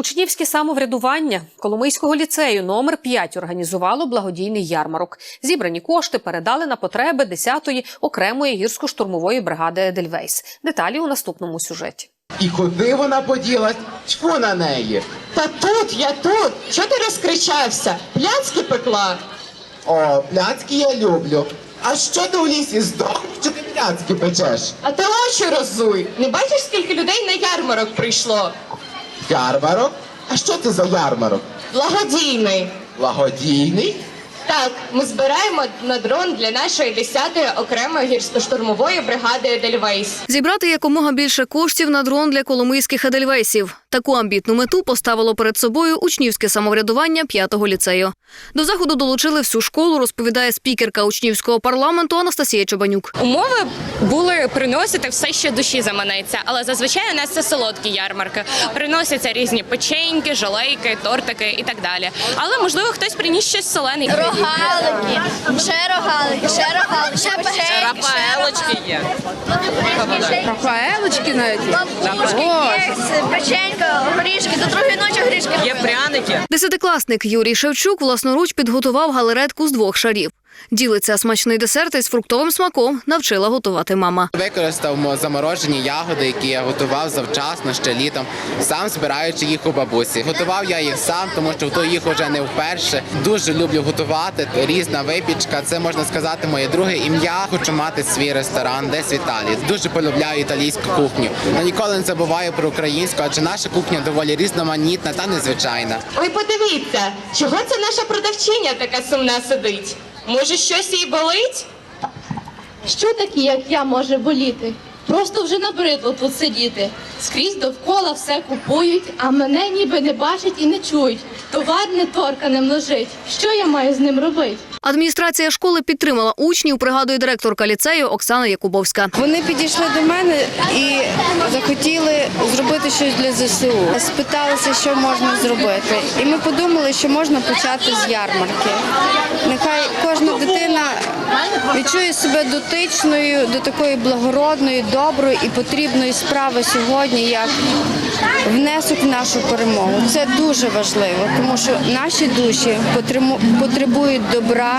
Учнівське самоврядування Коломийського ліцею номер 5 організувало благодійний ярмарок. Зібрані кошти передали на потреби 10-ї окремої гірсько-штурмової бригади Едельвейс. Деталі у наступному сюжеті. І куди вона поділась? Тьфу на неї. Та тут, я тут. Чого ти розкричався? Пляцки пекла. О, пляцки я люблю. А що ти у лісі здох? Що ти пляцки печеш? А ти очі розуй. Не бачиш, скільки людей на ярмарок прийшло? Ярмарок? А що це за ярмарок? Благодійний. Благодійний? Так, ми збираємо на дрон для нашої 10-ї окремої гірсько-штурмової бригади Едельвейс. Зібрати якомога більше коштів на дрон для коломийських едельвейсів. Таку амбітну мету поставило перед собою учнівське самоврядування п'ятого ліцею. До заходу долучили всю школу, розповідає спікерка учнівського парламенту Анастасія Чобанюк. Умови були приносити все, що душі заманеться, але зазвичай у нас це солодкі ярмарки. Приносяться різні печеньки, жалейки, тортики і так далі. Але можливо хтось приніс щось солене. Рогалики, ще рогалики, ще рогалики, ще печеньки, Рафаелочки є. Рафаелочки навіть. Лапушки, кекси, печенька, горішки, до другої ночі горішки. Є пряники. Десятикласник Юрій Шевчук власноруч підготував галеретку з двох шарів. Ділиться смачний десерт із фруктовим смаком, навчила готувати мама. Використав заморожені ягоди, які я готував завчасно ще літом, сам збираючи їх у бабусі. Готував я їх сам, тому що готую їх уже не вперше. Дуже люблю готувати. Різна випічка. Це можна сказати моє друге ім'я. Хочу мати свій ресторан, десь в Італії. Дуже полюбляю італійську кухню. Але ніколи не забуваю про українську, адже наша кухня доволі різноманітна та незвичайна. Ой, подивіться, чого це наша продавчиня така сумна сидить? Може, щось їй болить? Що такі, як я, може боліти? Просто вже набридло тут сидіти. Скрізь довкола все купують, а мене ніби не бачать і не чують. Товар не торканем лежить. Що я маю з ним робити? Адміністрація школи підтримала учнів, пригадує директорка ліцею Оксана Якубовська. Вони підійшли до мене і захотіли зробити щось для ЗСУ. Спиталися, що можна зробити. І ми подумали, що можна почати з ярмарки. Нехай кожна дитина відчує себе дотичною до такої благородної, доброї і потрібної справи сьогодні, як внесок в нашу перемогу. Це дуже важливо, тому що наші душі потребують добра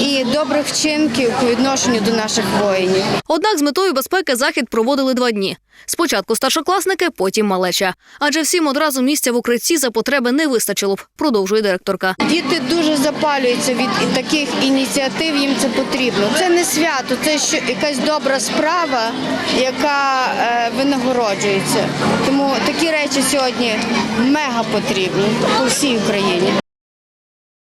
і добрих вчинків по відношенню до наших воїнів. Однак з метою безпеки захід проводили два дні. Спочатку старшокласники, потім малеча. Адже всім одразу місця в укритті за потреби не вистачило б, продовжує директорка. Діти дуже запалюються від таких ініціатив. Їм це потрібно. Це не свято, це що якась добра справа, яка е, винагороджується. Тому такі речі сьогодні мега потрібні по всій Україні.